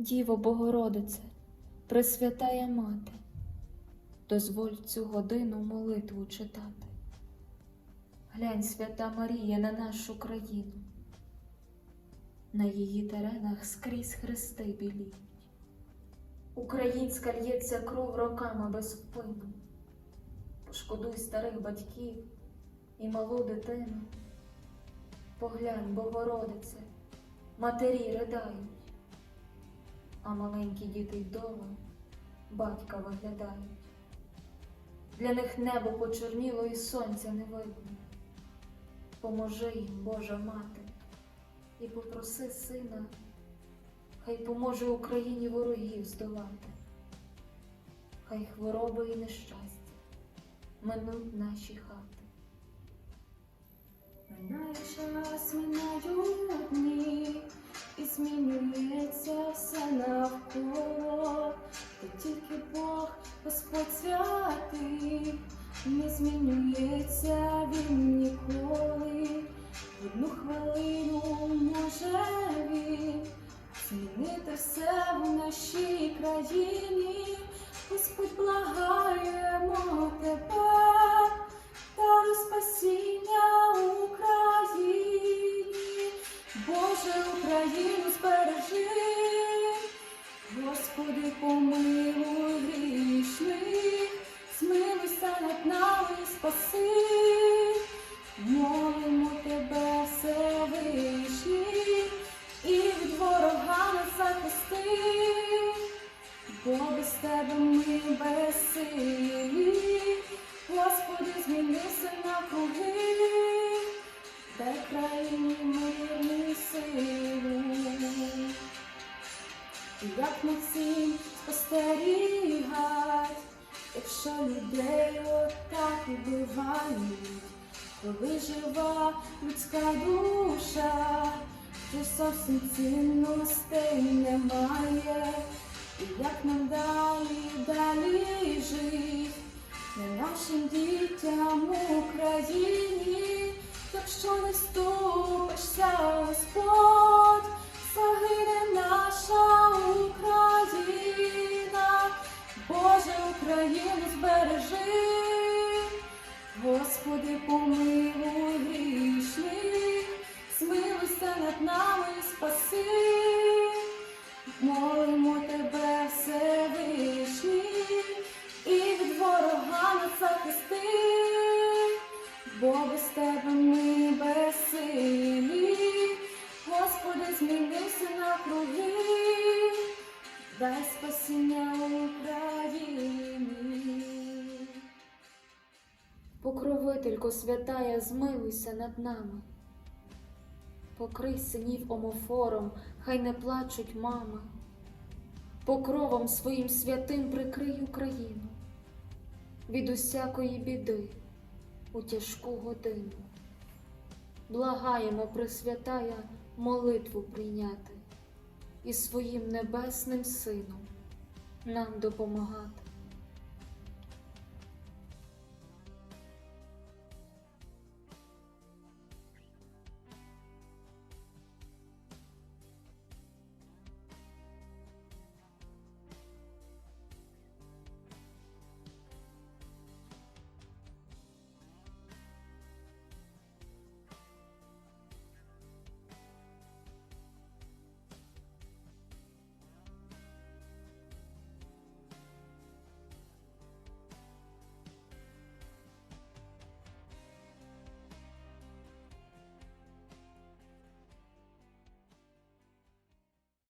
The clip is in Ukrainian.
Діво Богородице, Пресвятая Мати, дозволь цю годину молитву читати. Глянь, свята Марія, на нашу країну, на її теренах скрізь хрести біліють. Українська лється кров роками без впину. Пошкодуй старих батьків і малу дитину. Поглянь, Богородице, матері ридають, а маленькі діти вдома батька виглядають. Для них небо почорніло і сонця не видно. Поможи їм, Божа мати, і попроси сина, хай поможе Україні ворогів здолати, хай хвороби і нещастя минуть наші хати. Минає час, минають не змінюється він ніколи. Одну хвилину може він змінити все в нашій країні. Господь благаємо тебе безсилі, Господи, змінися навкруги, дай країні мирні сили. Як ми всім спостерігать, якщо людей отак убивають, коли жива людська душа, вже зовсім цінностей немає. І як нам далі, далі жить, не нашим дітям в Україні, якщо не ступишся, Господь, загине наша Україна, Боже, Україну збережи, Господи, бо без тебе ми безсилі, Господи, змінися навкруги, дай спасіння Україні. Покровителько святая, змилуйся над нами. Покрий синів омофором, хай не плачуть мами. Покровом своїм святим прикрий Україну від усякої біди у тяжку годину. Благаємо, Пресвятая, молитву прийняти і своїм небесним сином нам допомагати.